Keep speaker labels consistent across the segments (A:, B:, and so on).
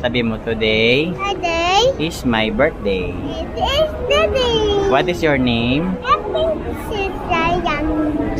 A: Sabi mo, today
B: Today
A: is my birthday.
B: it is the day.
A: What is your name?
B: Happy Sisayang.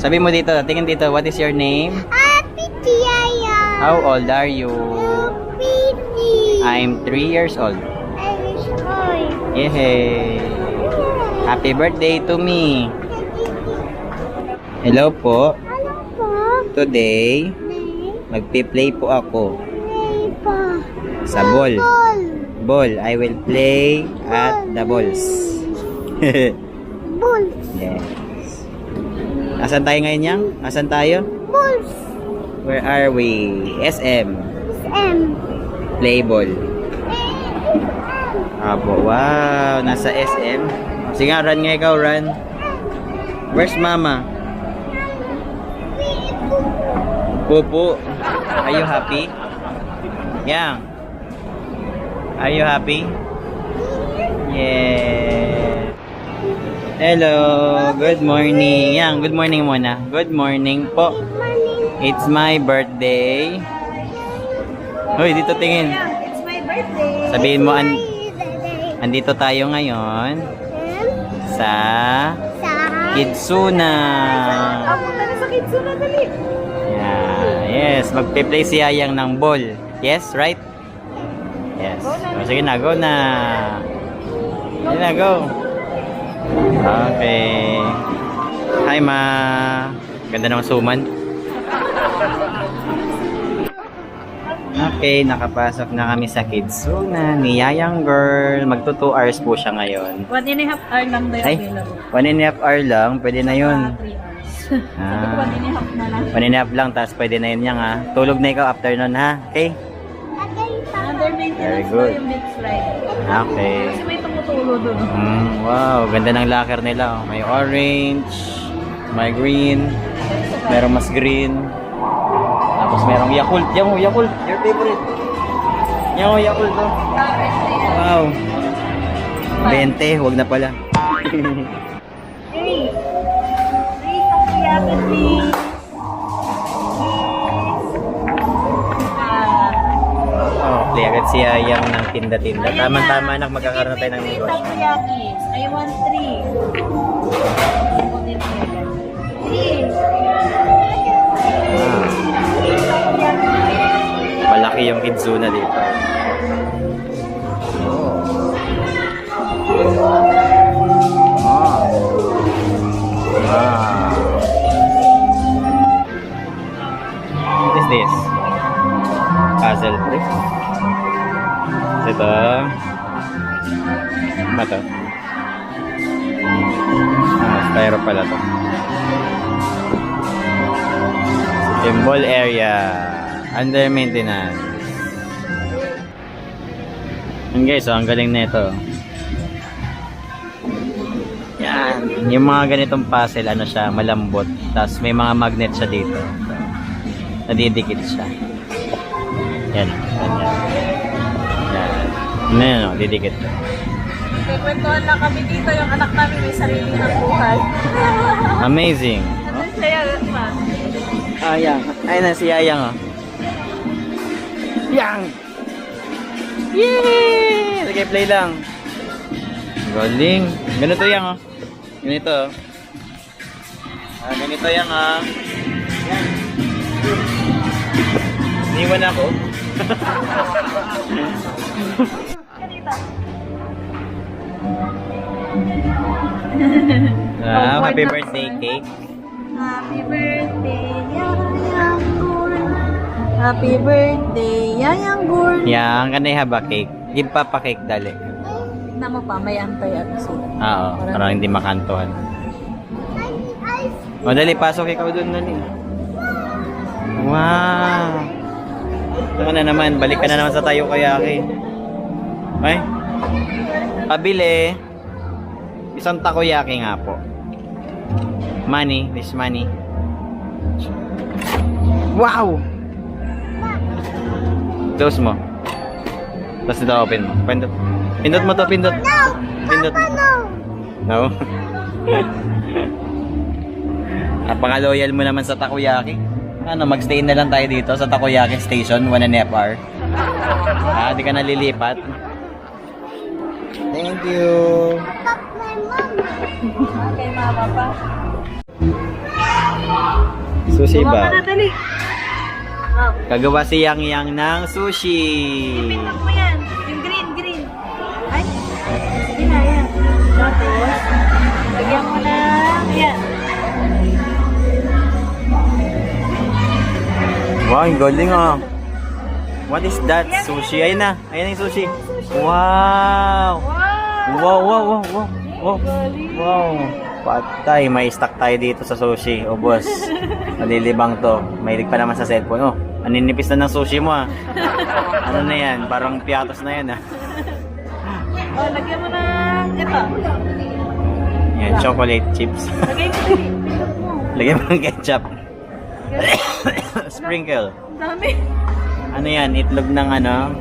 A: Sabi mo dito, tingin dito, what is your name?
B: Happy Tiyayang.
A: How old are you?
B: Happy
A: I'm 3 years old.
B: Irish boy.
A: Yehey! Happy birthday to me! Hello po.
B: Ano po?
A: Today, magpi-play po ako. Sa ball.
B: Ball.
A: I will play at the balls.
B: Balls.
A: yes. Asan tayo ngayon yang? Asan tayo?
B: Balls.
A: Where are we? SM.
B: M.
A: Play ball. Apo, wow. Nasa SM. Sige nga, run nga ikaw, run. Where's mama? Pupu. Are you happy? Yang. Are you happy? Yeah. Hello. Good morning. Yang, good morning muna. Good morning po. It's my birthday. Hoy, dito tingin.
B: It's my birthday.
A: Sabihin mo, an- andito tayo ngayon sa. Kidsuna.
B: Ako na sa Kitsuna dali.
A: Yeah. Yes, magpe-play si Ayang ng ball. Yes, right? Yes. O, sige na, go na. Sige na, go. Okay. Hi, ma. Ganda ng suman. Okay, nakapasok na kami sa Kidsuna ni Yayang Girl. Magto 2 hours po siya ngayon.
C: One and a half hour lang daw
A: Ay,
C: available.
A: one and a half hour lang. Pwede na yun.
C: Ah, three hours. Sabi ko
A: Ah.
C: one and a half na lang.
A: One and a half lang, tapos pwede na yun yang ha. Tulog na ikaw after nun ha. Okay? Very good.
C: yung beach ride.
A: Okay.
C: Kasi may tumutulo doon.
A: Mm, wow, ganda ng locker nila. oh. May orange, may green, merong mas green. Tapos merong Yakult. Yan mo, Yakult. Your favorite. Yan mo, Yakult. Oh. Wow. 20, wag na pala.
C: Hey! Hey, kakiyapin,
A: agad si Ayang ng tinda-tinda. Tama-tama anak, magkakaroon na tayo ng negosyo.
C: I want three. Three.
A: Ah, malaki yung Kidzuna dito. Ah. Wow. What is this? Puzzle brick? Ito. Ano ba to? Ah, pala to. Symbol area. Under maintenance. Yan guys, oh, ang galing nito. Yan. Yung mga ganitong puzzle, ano siya, malambot. Tapos may mga magnet siya dito. Nadidikit siya. Yan. Yan. Yan. Yan. Yan, oh, didikit.
C: Kwentuhan lang kami dito. Yung anak namin may sarili ng buhay.
A: Amazing.
C: Ano siya ma?
A: Ayang. Ay na si Ayang oh. Yang! Yay! Sige, play lang. Galing. Ganito yang oh. Ganito oh. Ah, ganito yang ah. Yan. Iniwan ako. ah, happy birthday cake.
C: Happy birthday, Yayang Gur. Happy birthday, Yayang Gur.
A: Yang, kanay haba cake. Give pa pa cake dali.
C: Tignan mo pa, may antay sila.
A: Oo, parang hindi makantuhan. O, dali, pasok ikaw dun, dali. Wow! Ito na naman, balik ka na naman sa tayo kayaki. Ay, pabili. Isang takoyaki nga po. Money, this money. Wow! Close mo. Tapos ito open mo. Pindot. Pindot mo to, pindot. Pindot. No? Napaka-loyal mo naman sa takoyaki. Ano, magstay na lang tayo dito sa takoyaki station, one and a half hour. Ah, di ka nalilipat? Thank you.
C: Kay mama pa.
A: Sushi ba? Kagawa si Yang Yang ng sushi.
C: Pindot mo yan. Yung green, green. Ay. Sige na, yan. Tapos, lagyan mo na, yan.
A: Wow, ang galing ah. What is that? Sushi. Ayun na. Ayun na yung sushi. Wow.
C: Wow!
A: Wow, wow, wow, wow. Wow. Patay, may stock tayo dito sa sushi. O boss, malilibang to. Mahilig pa naman sa cellphone. Oh, aninipis na ng sushi mo ah. Ano na yan? Parang piatos na yan ah.
C: Oh, lagyan mo na, ito.
A: Yan, chocolate chips.
C: Lagay mo.
A: Lagyan mo ng ketchup. Sprinkle.
C: Ang Dami.
A: Ano yan? Itlog ng ano?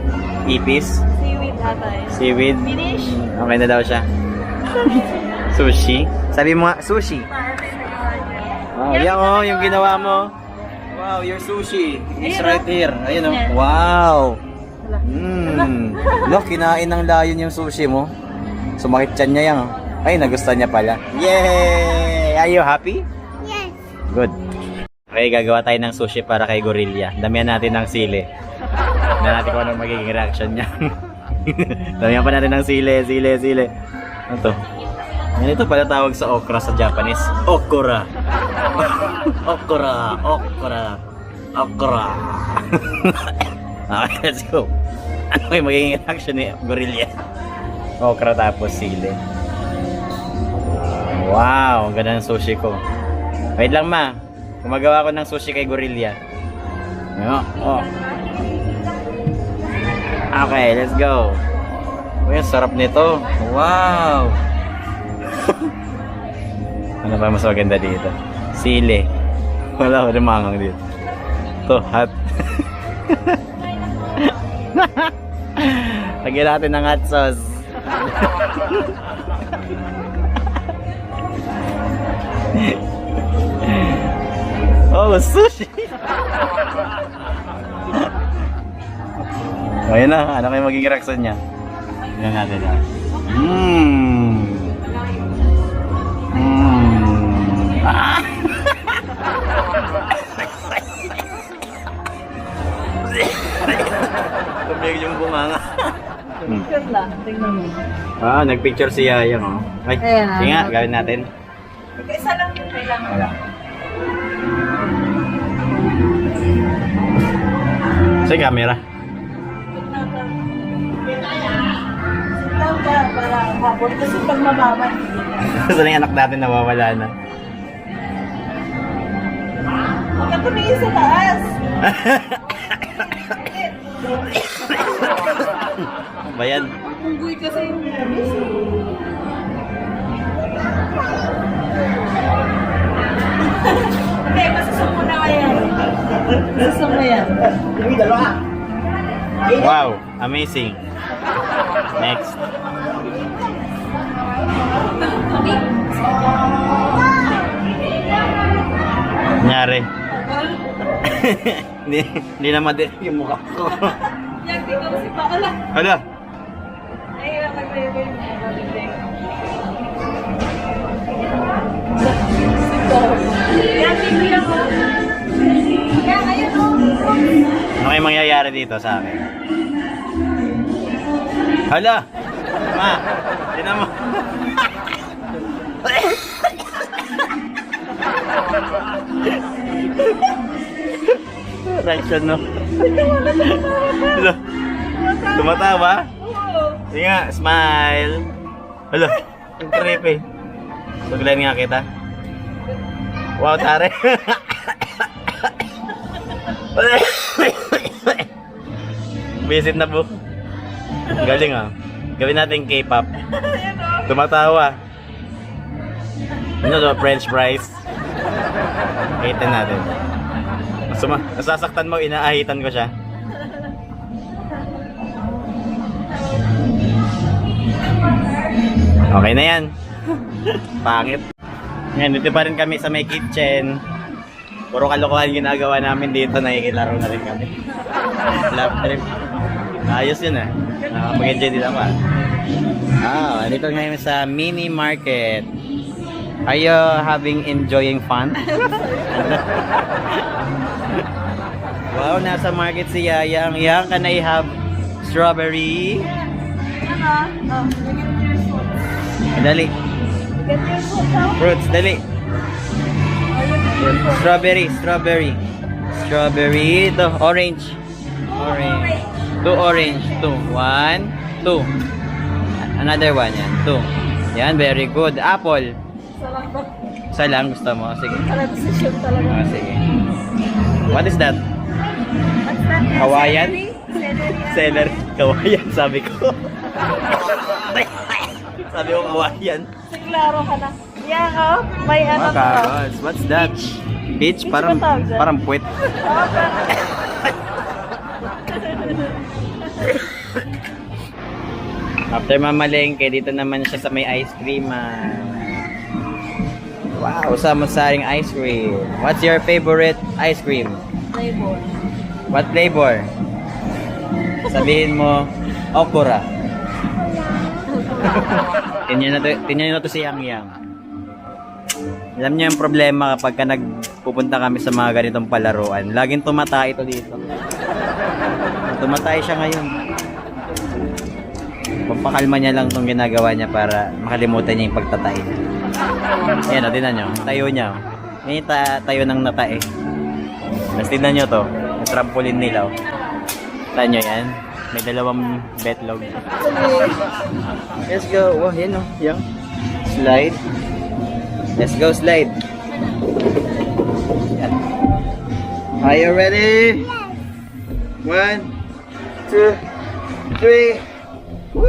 A: Ipis?
C: Seaweed ata eh.
A: Seaweed?
C: Finish.
A: Okay na daw siya. Sushi? Sabi mo nga, sushi. Wow, yan oh, yung ginawa mo. Wow, your sushi. It's
C: Ayun,
A: right
C: oh.
A: here. Ayun oh. Wow. Mmm. Look, kinain ng layon yung sushi mo. Sumakit tiyan niya yan. oh. Ay, nagustuhan niya pala. Yay! Are you happy?
B: Yes.
A: Good. Okay, gagawa tayo ng sushi para kay Gorilla. Damihan natin ng sili. Tignan natin kung ano magiging reaction niya. Damihan pa natin ng sili, sili, sili. Ano to? Yan ito pala tawag sa okra sa Japanese. Okra. okra, okra, okra. okay, let's go. Ano yung magiging reaction ni Gorilla? Okra tapos sili. Wow, ganda ng sushi ko. Wait lang ma. Gumagawa ko ng sushi kay Gorilla. Oh, oh. Okay, let's go. Uy, sarap nito. Wow! ano ba mas maganda dito? Sili. Wala ko mangang dito. Ito, hot. Lagyan natin ng hot sauce. Oh, sushi! Ayun na, ano kayo magiging reaction niya? Tingnan natin ah. Mmm! Mmm! Ah! Tumig yung bunganga.
C: Picture lang. Tingnan mo.
A: Ah, nagpicture si Yayang oh. Ay,
C: Ayan, ah.
A: sige nga, gawin natin.
C: Isa lang yung kailangan.
A: Wala. Sa camera.
C: Para hapon. Kasi pag mabaman,
A: Gusto na yung anak natin nawawala na.
C: huwag ka tumingin sa taas.
A: ba yan?
C: Unggoy kasi yung labis. Hindi, masusok mo na yan. Masusok mo yan.
A: Wow, amazing. Next. Nangyari. Hindi, hindi na madali yung mukha ko.
C: Yan, tingnan si Paala.
A: Hala,
C: Ay, nakagaya ko
A: ano kayo mangyayari dito sa akin? Hala! Ma, tinan mo. Reaction no? Hala, tumatawa?
C: Oo.
A: Sige nga, smile. Hala, ang creepy. Suglan nga kita. Wow, tare. Visit na po. Galing ah. Gawin natin K-pop. Tumatawa. Ano to? French fries. Kita natin. Suma, nasasaktan mo, inaahitan ko siya. Okay na yan. Pangit. Ngayon, dito pa rin kami sa may kitchen. Puro kalokohan ginagawa namin dito, nakikilaro na rin kami. Love trip. Ayos yun ah. Uh, Mag-enjoy din ako ah. Ah, dito ngayon sa mini market. Are you having enjoying fun? wow, nasa market si Yayang. Yang, can I have strawberry?
C: Ano? Oh.
A: Dali.
C: Bigyan mo yung fruit, oh.
A: Fruits, dali. Strawberry, strawberry. Strawberry. Ito, orange. Orange. Two orange. Two. One, two. Another one yan. Two. Yan, very good. Apple. Isa lang gusto mo. Sige. Ah, sige. What is that? Hawaiian?
C: Celery.
A: Kawayan, sabi ko. sabi ko kawayan.
C: Siglaro ka na. Yan, oh. May ano
A: Mga
C: to.
A: What's that? Peach?
C: Peach
A: Parang, parang puwet.
C: Oh,
A: After mamalengke, dito naman siya sa may ice cream. ah. Wow, sama-saring ice cream. What's your favorite ice cream?
C: Flavor.
A: What flavor? Sabihin mo, okura. tingnan na to, tingnan na to si Yang Yang. Alam niyo yung problema kapag ka nagpupunta kami sa mga ganitong palaruan. Laging tumatay ito dito. Tumatay siya ngayon. Pampakalma niya lang itong ginagawa niya para makalimutan niya yung pagtatay. Ayan o, tingnan nyo. Tayo niya. o. Yan yung ta- tayo ng natae. Tapos tingnan nyo to. Yung trampoline nila. Oh. Tingnan nyo yan. May dalawang betlog. Let's go. Oh, yan o. Yan. Slide. Let's go slide. Yan. Are you ready? One, two, three. Woo!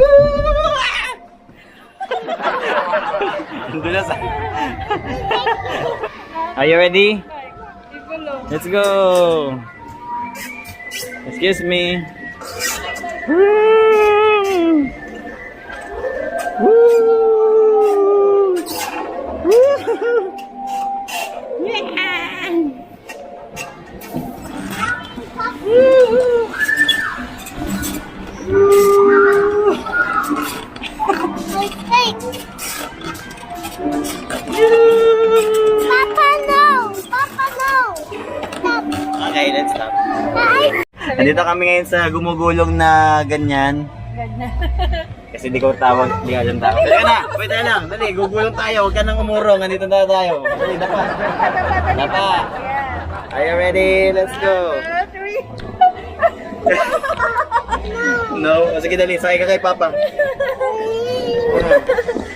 A: Ang dulas ah. Are you ready? Let's go. Excuse me. Woo! Ngayon sa gumugulong na ganyan.
C: Ganyan.
A: Kasi di ko tawag, di dyan tawag. Dali na, pwede lang. Dali, gugulong tayo. Huwag ka nang umurong. Nandito na tayo. Dali, dapa. Dapa. Are you ready? Let's go. No? O, sige, dali. Sakay ka kay Papa.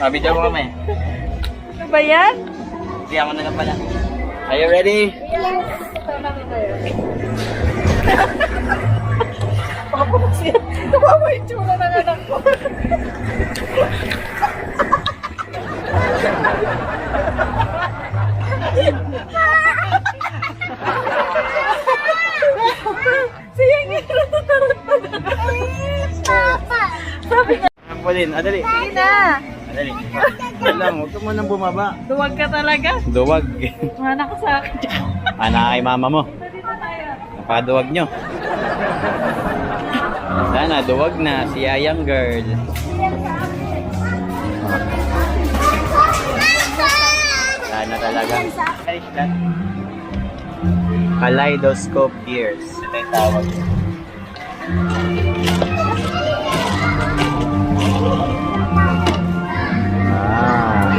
A: Sabi dyan mo kami.
C: Ano ba yan?
A: Hindi ako na lang pala. Are you ready?
C: Yes. kasi, tumawa yung tsura ng anak ko. Siya nga natatarot pa na.
B: Papa!
C: Sabi niya,
A: Trampoline. Ah, dali.
C: sige na.
A: Ah, dali. Dali lang. Huwag ka munang bumaba.
C: Duwag ka talaga.
A: Duwag.
C: Mana ka sa akin.
A: Anak kay mama mo. Napaduwag nyo. Sana, duwag na si Yayang Girl. Sana talaga. Kaleidoscope ears. Ito yung tawag. Ah.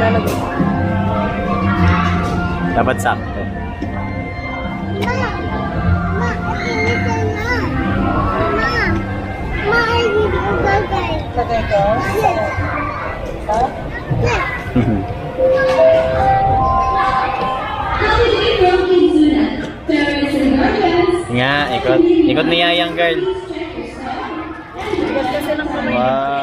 A: Dapat sakto.
B: Bagay.
C: Lagay ko. Ha?
A: Nga, ikot. Ikot ni Yayang Girl.
C: Bigat kasi ng kamay.
A: Wow.